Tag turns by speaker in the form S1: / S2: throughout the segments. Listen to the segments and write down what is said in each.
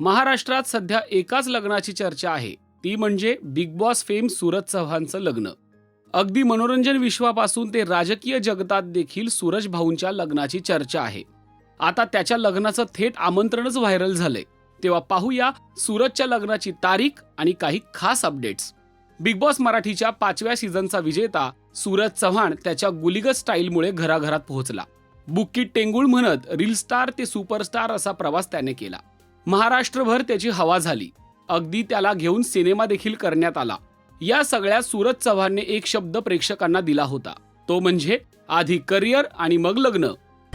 S1: महाराष्ट्रात सध्या एकाच लग्नाची चर्चा आहे. ती म्हणजे बिग बॉस फेम सूरज चव्हाणचं लग्न. अगदी मनोरंजन विश्वापासून ते राजकीय जगतात देखील सूरज भाऊंच्या लग्नाची चर्चा आहे. आता त्याच्या लग्नाचं थेट आमंत्रणच व्हायरल झालंय. तेव्हा पाहूया सूरजच्या लग्नाची तारीख आणि काही खास अपडेट्स. बिग बॉस मराठीच्या पाचव्या सीझनचा विजेता सूरज चव्हाण त्याच्या गुलिगत स्टाईलमुळे घराघरात पोहोचला. बुक्की टेंगुळ म्हणत रील स्टार ते सुपरस्टार असा प्रवास त्याने केला. महाराष्ट्रभर त्याची हवा झाली. अगदी त्याला घेऊन सिनेमा देखील करण्यात आला. या सगळ्या सूरज चव्हाणने एक शब्द प्रेक्षकांना दिला होता. तो म्हणजे आधी करिअर आणि मग लग्न.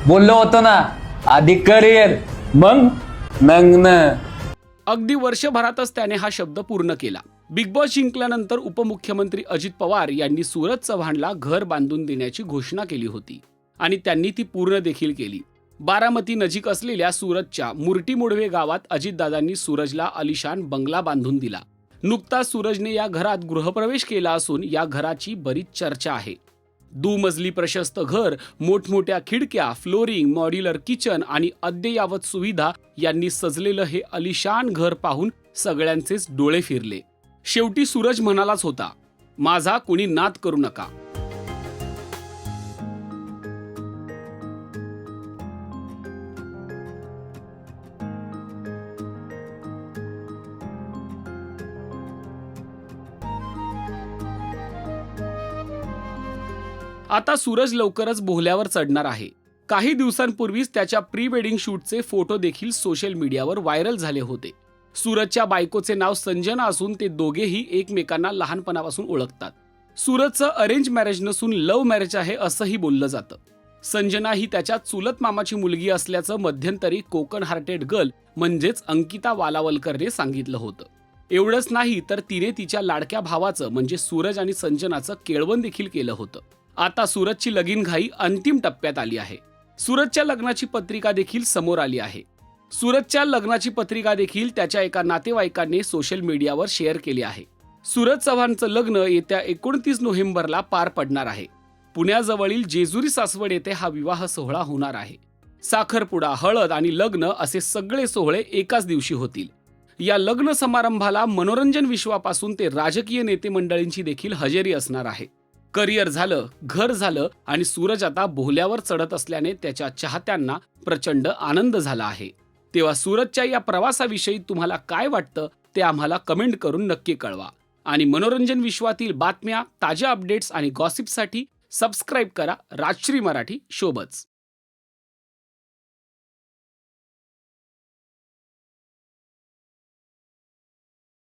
S2: बोललो होतो ना आधी करिअर मग लग्न.
S1: अगदी वर्षभरातच त्याने हा शब्द पूर्ण केला. बिग बॉस जिंकल्यानंतर उपमुख्यमंत्री अजित पवार यांनी सूरज चव्हाणला घर बांधून देण्याची घोषणा केली होती. आणि त्यांनी ती पूर्ण देखील केली. बारामती नजीक असलेल्या सूरजच्या मुर्टीमोडवे गावात अजितदादांनी सूरजला अलिशान बंगला बांधून दिला. नुकताच सूरजने या घरात गृहप्रवेश केला असून या घराची बरीच चर्चा आहे. दुमजली प्रशस्त घर मोठमोठ्या खिडक्या फ्लोरिंग मॉड्युलर किचन आणि अद्ययावत सुविधा यांनी सजलेलं हे अलिशान घर पाहून सगळ्यांचेच डोळे फिरले. शेवटी सूरज म्हणालाच होता माझा कुणी नाद करू नका. आता सूरज लवकरच बोहल्यावर चढणार आहे. काही दिवसांपूर्वीच त्याच्या प्री वेडिंग शूटचे फोटो देखील सोशल मीडियावर व्हायरल झाले होते. सूरजच्या बायकोचे नाव संजना असून ते दोघेही एकमेकांना लहानपणापासून ओळखतात. सूरजचं अरेंज मॅरेज नसून लव्ह मॅरेज आहे असंही बोललं जातं. संजना ही त्याच्या चुलत मामाची मुलगी असल्याचं मध्यंतरी कोकण हार्टेड गर्ल म्हणजेच अंकिता वालावलकरने सांगितलं होतं. एवढंच नाही तर तिने तिच्या लाडक्या भावाचं म्हणजे सूरज आणि संजनाचं केळवण देखील केलं होतं. आता सूरजची लगीन घाई अंतिम टप्प्यात आली आहे. सूरजच्या लग्नाची पत्रिका देखील समोर आली आहे. सूरजच्या लग्नाची पत्रिका देखील त्याच्या एका नातेवाईकांनी सोशल मीडियावर शेअर केली आहे. सूरज चव्हाणचं लग्न येत्या एकोणतीस नोव्हेंबरला पार पडणार आहे. पुण्याजवळील जेजुरी सासवड येथे हा विवाह सोहळा होणार आहे. साखरपुडा हळद आणि लग्न असे सगळे सोहळे एकाच दिवशी होतील. या लग्न समारंभाला मनोरंजन विश्वापासून ते राजकीय नेते मंडळींची देखील हजेरी असणार आहे. करिअर झालं घर झालं आणि सूरज आता भोल्यावर चढत असल्याने त्याच्या चाहत्यांना प्रचंड आनंद झाला आहे. तेव्हा सूरजच्या या प्रवासाविषयी तुम्हाला काय वाटतं ते आम्हाला कमेंट करून नक्की कळवा. आणि मनोरंजन विश्वातील बातम्या ताज्या अपडेट्स आणि गॉसिपसाठी सबस्क्राईब करा राजश्री मराठी शोबच